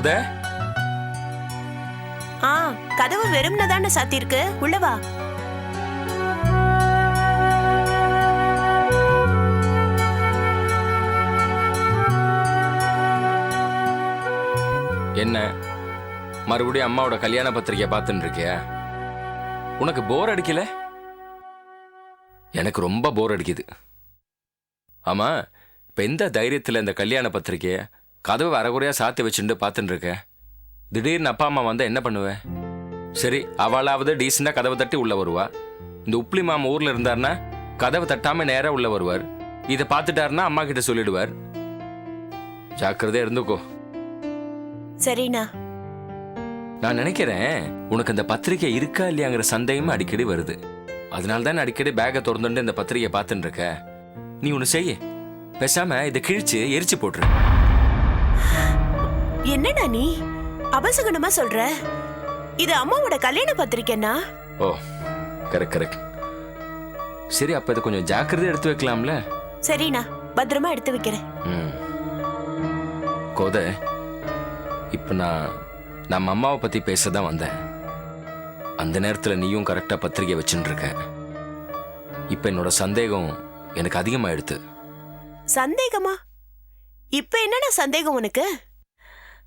கோத ஆ கதவு வெறும்னு தானே சாத்திருக்கு உள்ள வா. என்ன? மறுபடியும் அம்மாவோட கல்யாண பத்திரிக்கைய பார்த்துட்டு இருக்கியா உனக்கு போர் அடிக்கல? எனக்கு ரொம்ப போர் அடிக்குது. ஆமா இப்ப எந்த தைரியத்துல இந்த கல்யாண பத்திரிக்கைய கதவு அரைகுறையா சாத்தி வச்சுட்டு பார்த்துட்டு இருக்க திடீர்னு அப்பா அம்மா வந்தா என்ன பண்ணுவ? சரி அவளாவது டீசெண்டா கதவை தட்டி உள்ள வருவா. இந்த உப்ளி மாமா ஊர்ல இருந்தாருன்னா கதவை தட்டாம நேரா உள்ள வருவார். இதை பார்த்துட்டாருன்னா அம்மா கிட்ட சொல்லிடுவார். ஜாக்கிரதையா இருந்துக்கோ. சரிண்ணா. நான் நினைக்கிறேன் உனக்கு அந்த பத்திரிக்கை இருக்கா இல்லையாங்கிற சந்தேகமும் அடிக்கடி வருது. அதனால தான் அடிக்கடி பேக்கை திறந்துட்டு இந்த பத்திரிக்கையை பார்த்துட்டு இருக்க நீ ஒன்று செய்ய. பேசாம இதை கிழிச்சு எரிச்சு போட்டுரு. என்னண்ணா நீ? அபசகுணமா சொல்ற? இது அம்மாவோட கல்யாண பத்திரிக்கைண்ணா ஓ கரெக்ட் கரெக்ட் சரி அப்ப இதை கொஞ்சம் ஜாக்கிரதையா எடுத்து வைக்கலாம்ல? சரிண்ணா பத்திரமா எடுத்து வைக்கிறேன். ம். கோத இப்போ நான் நம்ம அம்மாவை பத்தி பேச தான் வந்தேன். அந்த நேரத்துல நீயும் கரெக்டா பத்திரிக்கை வச்சுட்டு இருக்க இப்போ என்னோட சந்தேகம் எனக்கு அதிகமாயிடுது சந்தேகமா? இப்ப என்னண்ணா சந்தேகம் உனக்கு?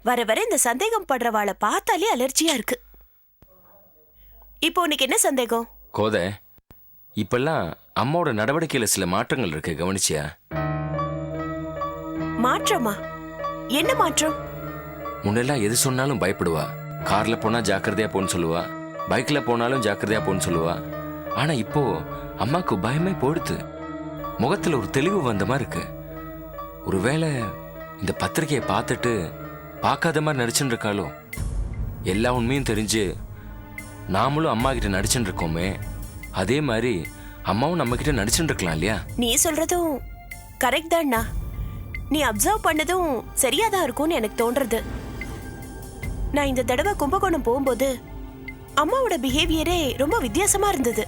வர வர இந்த சந்தேகம் படுறவாளை பார்த்தாலே அலர்ஜியா இருக்கு. இப்போ உனக்கு என்ன சந்தேகம்? கோத இப்பெல்லாம் அம்மாவோட நடவடிக்கையில சில மாற்றங்கள் இருக்கு கவனிச்சியா? மாற்றமா? என்ன மாற்றம்? முன்னெல்லாம் எது சொன்னாலும் பயப்படுவா. கார்ல போனா ஜாக்கிரதையா போன்னு சொல்லுவா. பைக்ல போனாலும் ஜாக்கிரதையா போன்னு சொல்லுவா. ஆனா இப்போ அம்மாக்கு பயமே போடுது முகத்துல ஒரு தெளிவு வந்த மாதிரி இருக்கு. ஒருவேளை இந்த பத்திரிக்கையை பார்த்துட்டு பார்க்காத மாதிரி நடிச்சுட்டு இருக்காளோ எல்லா உண்மையும் தெரிஞ்சு நாமளும் அம்மா கிட்ட நடிச்சுட்டு இருக்கோமே அதே மாதிரி அம்மாவும் நம்ம கிட்ட நடிச்சுட்டு இருக்கலாம் இல்லையா? நீ சொல்றதும் கரெக்ட் தான்ண்ணா நீ அப்சர்வ் பண்ணதும் சரியா தான் இருக்கும்னு எனக்கு தோன்றது நான் இந்த தடவை கும்பகோணம் போகும்போது அம்மாவோட பிஹேவியரே ரொம்ப வித்தியாசமா இருந்தது.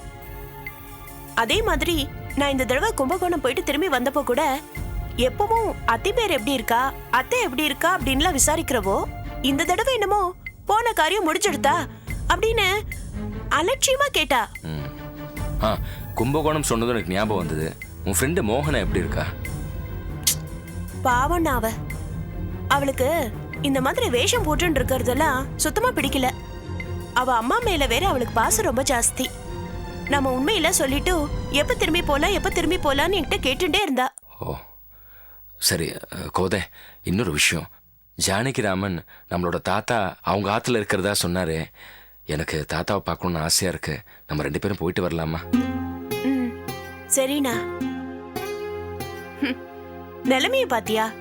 அதே மாதிரி நான் இந்த தடவை கும்பகோணம் போயிட்டு திரும்பி வந்தப்போ கூட எப்பவும் அத்தை பேர் எப்படி இருக்கா? அத்தை எப்படி இருக்கா? அப்படின்லாம் விசாரிக்கிறவோ இந்த தடவை என்னமோ போன காரியம் முடிஞ்சிடுதா அப்படின்னு அலட்சியமா கேட்டா. ஆ கும்பகோணம் சொன்னதும் எனக்கு ஞாபகம் வந்தது. உன் ஃப்ரெண்டு மோகனா எப்படி இருக்கா? பாவம் அவ. அவளுக்கு இந்த மாதிரி வேஷம் போட்டுன்னு இருக்கிறதெல்லாம் சுத்தமா பிடிக்கல. அவ அம்மா மேல வேற அவளுக்கு பாசம் ரொம்ப ஜாஸ்தி. நம்ம உண்மையில சொல்லிட்டு எப்ப திரும்பி போலாம் எப்ப திரும்பி போலான்னு என்கிட்ட கேட்டுட்டே இருந்தா. ஓ. சரி கோதை இன்னொரு விஷயம். ஜானகிராமன் நம்மளோட தாத்தா அவங்க ஆத்துல இருக்கிறதா சொன்னாரு. எனக்கு தாத்தாவை பார்க்கணும்னு ஆசையா இருக்கு. நம்ம ரெண்டு பேரும் போயிட்டு வரலாமா? சரிண்ணா. நிலைமைய பாத்தியா?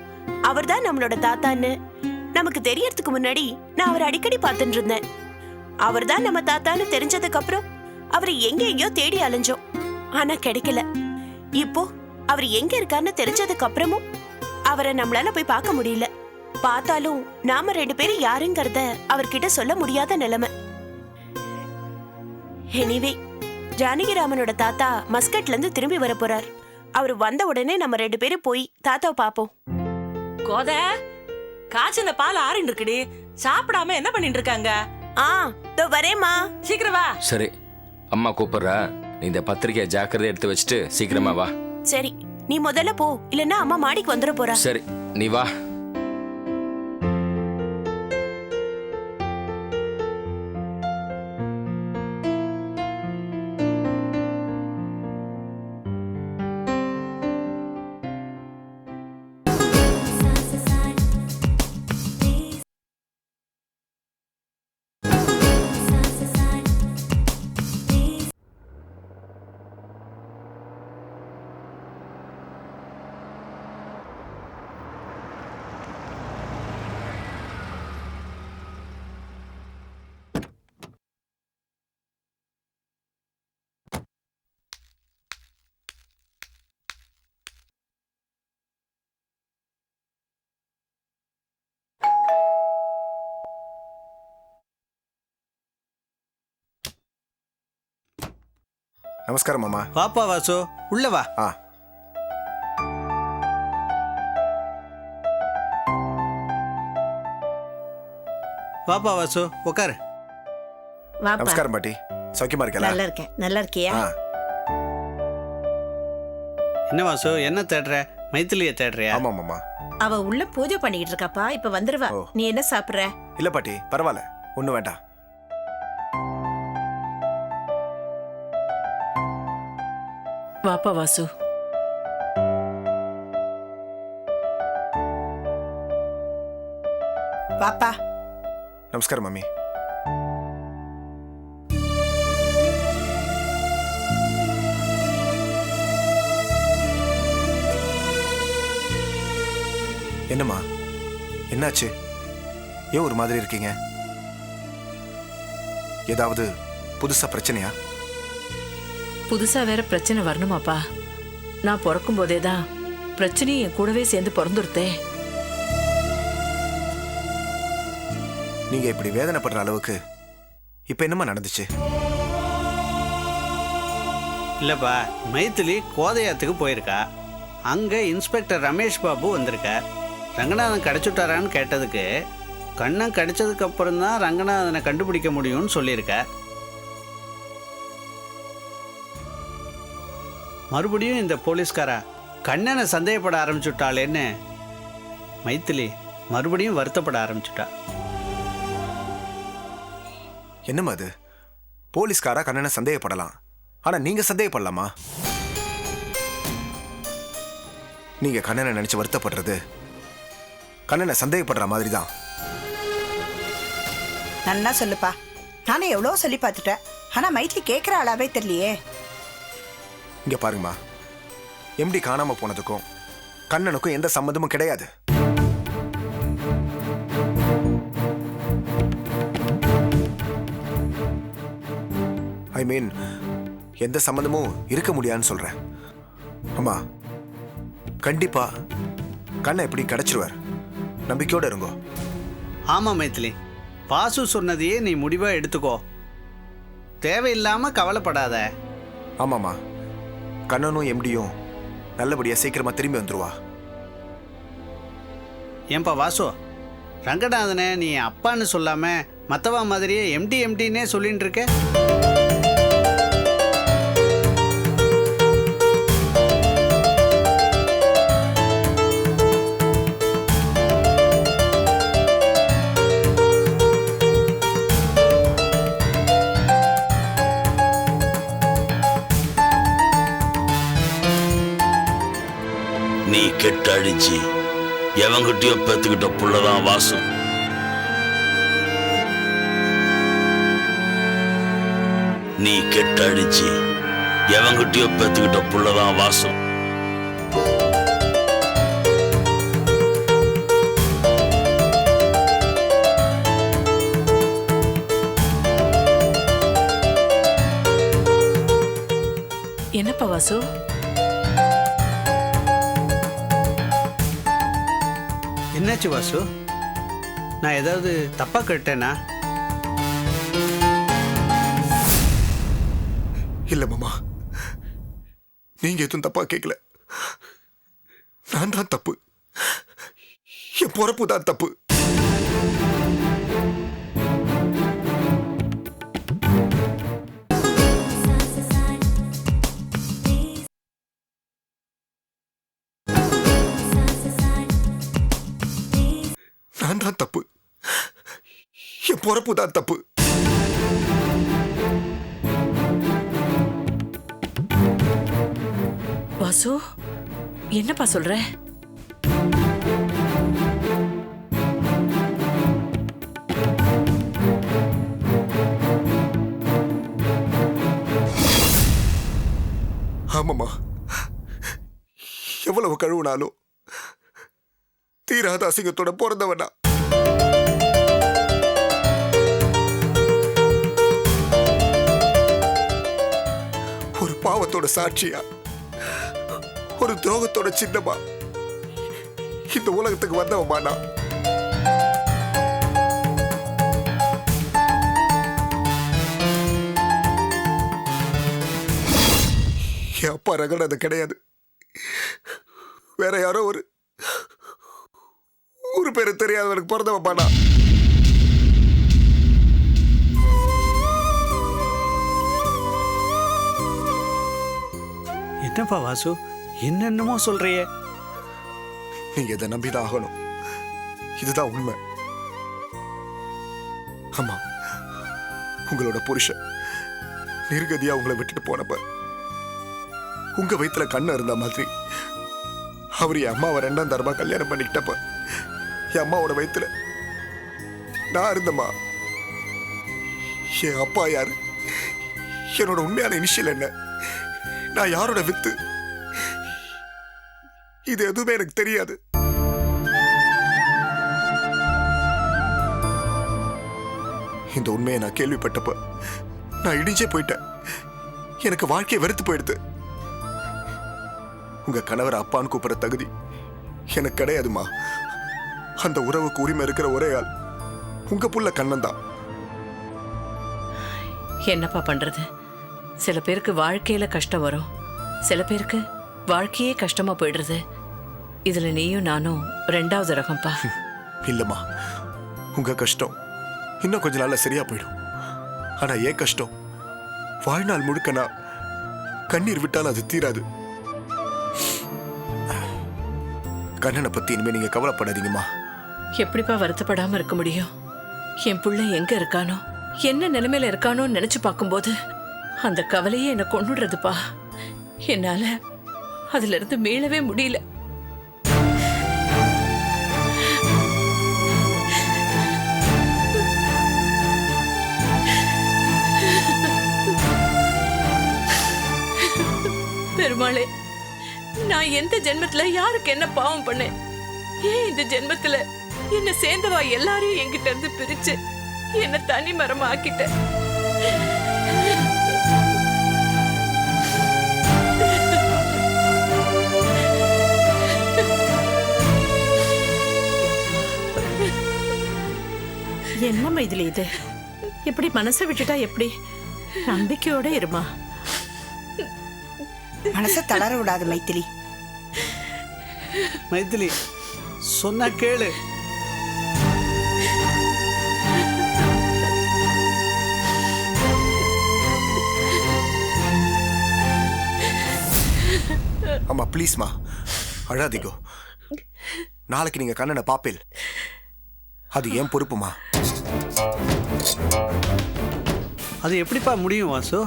அவர்தான் நம்மளோட தாத்தான்னு. நமக்கு தெரியறதுக்கு முன்னாடி நான் அவர் அடிக்கடி பார்த்துட்டு இருந்தேன். அவர்தான் நம்ம தாத்தான்னு தெரிஞ்சதுக்கு அப்புறம் அவரை எங்கேயோ தேடி அலைஞ்சோம். ஆனா கிடைக்கல. இப்போ அவர் எங்க இருக்காருன்னு தெரிஞ்சதுக்கு அப்புறமும் அவரை நம்மளால போய் பார்க்க முடியல. பார்த்தாலும் நாம ரெண்டு பேரும் யாருங்கிறத அவர்கிட்ட சொல்ல முடியாத நிலைமை. எனிவே ஜானகிராமனோட தாத்தா மஸ்கட்ல இருந்து திரும்பி வர போறார். அவர் வந்த உடனே நம்ம ரெண்டு பேரும் போய் தாத்தாவை பாப்போம் கோத காய்ச்சின பால் ஆறின்னு இருக்குடி. சாப்பிடாம என்ன பண்ணிட்டு இருக்காங்க? ஆ இதோ வரேம்மா. சீக்கிரம் வா. சரி அம்மா கூப்பிடுறா. நீ இந்த பத்திரிக்கையை ஜாக்கிரதையா எடுத்து வச்சுட்டு சீக்கிரமா வா. சரி நீ முதல்ல போ இல்லன்னா அம்மா மாடிக்கு வந்துட போறா. சரி நீ வா. நமஸ்காரம் மாமா. வாப்பா வாசு. உள்ள வா. ஆ. வாப்பா வாசு உட்காரு வாப்பா. நமஸ்காரம் பாட்டி. சௌக்கியமா இருக்கல நல்லா இருக்கேன் நல்லா இருக்கியா ஆ. என்ன வாசு? என்ன தேடுற? மைத்திலிய தேடுறியா? ஆமா மாமா. அவ உள்ள பூஜை பண்ணிக்கிட்டு இருக்காப்பா. இப்ப வந்துருவா. ஓ. நீ என்ன சாப்பிடுற? இல்ல பாட்டி. பரவாயில்ல. ஒண்ணும் வேண்டாம். வாப்பா வாசு. வாப்பா. நமஸ்காரம் மம்மி. என்னம்மா? என்னாச்சு? ஏன் ஒரு மாதிரி இருக்கீங்க? ஏதாவது புதுசா பிரச்சனையா? புதுசா வேற பிரச்சனை வரணுமாப்பா. நான் பிறக்கும் போதே தான் பிரச்சனையும் என் கூடவே சேர்ந்து பிறந்துருத்தேன். நீங்க இப்படி வேதனைப்படுற அளவுக்கு இப்ப என்னம்மா நடந்துச்சு? இல்லப்பா மைத்திலி கோதையாத்துக்கு போயிருக்கா. அங்க இன்ஸ்பெக்டர் ரமேஷ் பாபு வந்திருக்க. ரங்கநாதன் கிடைச்சுட்டாரான்னு கேட்டதுக்கு கண்ணன் கிடைச்சதுக்கு அப்புறம் தான் ரங்கநாதனை கண்டுபிடிக்க முடியும்னு சொல்லியிருக்க. மறுபடியும் இந்த போலீஸ்காரா கண்ணனை சந்தேகப்பட ஆரம்பிச்சுட்டாளேன்னு மைத்திலி மறுபடியும் வருத்தப்பட ஆரம்பிச்சுட்டா. என்னம்மா அது? போலீஸ்காரா கண்ணனை சந்தேகப்படலாம். ஆனா நீங்க சந்தேகப்படலாமா? நீங்க கண்ணனை நினைச்சு வருத்தப்படுறது கண்ணனை சந்தேகப்படுற மாதிரி தான் நன்னா சொல்லுப்பா. நானும் எவ்வளோ சொல்லி பார்த்துட்டேன். ஆனா மைத்லி கேட்குற ஆளாவே தெரியலையே. இங்க பாருங்கம்மா. எம்டி காணாம போனதுக்கும் கண்ணனுக்கும் எந்த சம்மந்தமும் கிடையாது. ஐ மீன் எந்த சம்மந்தமும் இருக்க முடியாதுன்னு சொல்றேன். அம்மா கண்டிப்பா கண்ணை எப்படி கிடைச்சிருவார். நம்பிக்கையோட இருங்கோ. ஆமாம் மைத்திலி வாசு சொன்னதையே நீ முடிவாக எடுத்துக்கோ. தேவையில்லாம கவலைப்படாத. ஆமாம்மா. கண்ணனும் எம்டியும் நல்லபடியா சீக்கிரமா திரும்பி வந்துருவா. ஏன்பா வாசு? ரங்கநாதனை நீ அப்பான்னு சொல்லாம மத்தவா மாதிரியே எம்டி எம்டின்னே சொல்லிட்டு இருக்க நீ கெட்டு அழிஞ்சு எவங்கிட்டயோ பெத்துக்கிட்ட புள்ளதான் வாசு நீ கெட்டு அழிஞ்சு எவங்கிட்டயோ பெத்துக்கிட்ட புள்ளதான் வாசம். என்னப்பா வாசு? என்னாச்சு வாசு? நான் ஏதாவது தப்பா கேட்டேனா? இல்ல மாமா. நீங்க எதுவும் தப்பா கேட்கல நான் தான் தப்பு. என் பொறப்பு தான் தப்பு. தான் தப்பு. என் பொறப்பு தான் தப்பு. வாசு என்னப்பா சொல்ற? ஆமாம்மா. எவ்வளவு கழுவுனாலும் தீராத அசிங்கத்தோட பிறந்தவனா பாவத்தோட சாட்சியா? ஒரு துரோகத்தோட சின்னமா? இந்த உலகத்துக்கு வந்தவமா நான்? என் அப்பா ரகன் அது கிடையாது. வேற யாரோ ஒரு ஒரு பேரு தெரியாதவனுக்கு பிறந்தவன் பானா என்னப்பா வாசு? என்னென்னமோ சொல்றிய. நீங்க இதை நம்பிதான் ஆகணும் இதுதான் உண்மை. ஆமா உங்களோட புருஷன் நிர்கதியா உங்களை விட்டுட்டு போனப்ப உங்க வயித்துல கண்ணு இருந்த மாதிரி அவர் என் அம்மாவை ரெண்டாம் தரமா கல்யாணம் பண்ணிக்கிட்டப்ப என் அம்மாவோட வயித்துல நான் இருந்தம்மா. என் அப்பா யாரு? என்னோட உண்மையான இனிஷியல் என்ன? நான் யாரோட வித்து? இது எதுவுமே எனக்கு தெரியாது. இந்த உண்மையை நான் கேள்விப்பட்டப்ப நான் இடிஞ்சே போயிட்டேன். எனக்கு வாழ்க்கையை வெறுத்து போயிடுது. உங்க கணவர் அப்பான்னு கூப்பிடுற தகுதி எனக்கு கிடையாதுமா. அந்த உறவுக்கு உரிமை இருக்கிற ஒரே ஆள் உங்க புள்ள கண்ணன் தான். என்னப்பா பண்றது? சில பேருக்கு வாழ்க்கையில கஷ்டம் வரும். சில பேருக்கு வாழ்க்கையே கஷ்டமா போயிடுறது. இதுல நீயும் நானும் ரெண்டாவது ரகம்பா இல்லம்மா. உங்க கஷ்டம் இன்னும் கொஞ்ச நாள்ல சரியா போயிடும். ஆனா ஏன் கஷ்டம்? வாழ்நாள் முழுக்க நான் கண்ணீர் விட்டால் அது தீராது. கண்ணனை பத்தி இனிமே நீங்க கவலைப்படாதீங்கம்மா. எப்படிப்பா வருத்தப்படாம இருக்க முடியும்? என் புள்ள எங்க இருக்கானோ? என்ன நிலைமையில இருக்கானோன்னு நினைச்சு பார்க்கும்போது அந்த கவலையே என்னை கொண்டுடுறதுப்பா என்னால அதுல இருந்து மீளவே முடியல. பெருமாளே நான் எந்த ஜென்மத்துல யாருக்கு என்ன பாவம் பண்ணேன்? ஏன் இந்த ஜென்மத்துல என்ன சேர்ந்தவா எல்லாரையும் என்கிட்ட இருந்து பிரிச்சு என்ன தனி மரமா ஆக்கிட்டேன் மைதிலி இது? இப்படி மனசை விட்டுட்டா எப்படி? நம்பிக்கையோட இருமா. மனசை தளர விடாது மைத்திலி. மைதிலி சொன்னா கேளு. அம்மா ப்ளீஸ்மா அழாதீங்கோ. நாளைக்கு நீங்க கண்ணனை பாப்பேல். அது ஏன் பொறுப்புமா? அது எப்படிப்பா முடியும் வாசு?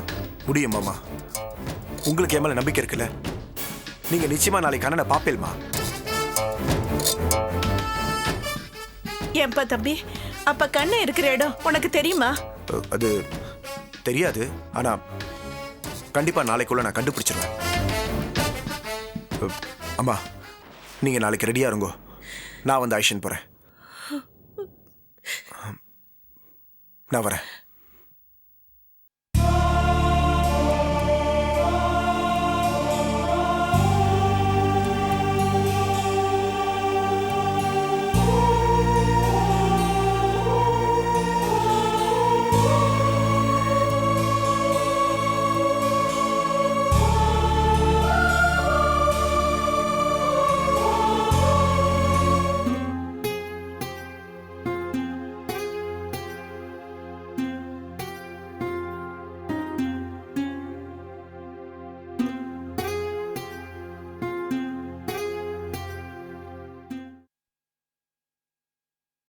முடியும் மாமா. உங்களுக்கு என் மேல நம்பிக்கை இருக்குல்ல? நீங்க நிச்சயமா நாளைக்கு கண்ணனை பாப்பேல்மா ஏன்பா தம்பி? அப்ப கண்ணு இருக்கிற இடம் உனக்கு தெரியுமா? அஹ், அது தெரியாது. ஆனா கண்டிப்பா நாளைக்குள்ள நான் கண்டுபிடிச்சிருவேன். அஹ், அம்மா நீங்க நாளைக்கு ரெடியா இருங்கோ. நான் வந்து ஐஷன் போறேன். நான் வரேன்.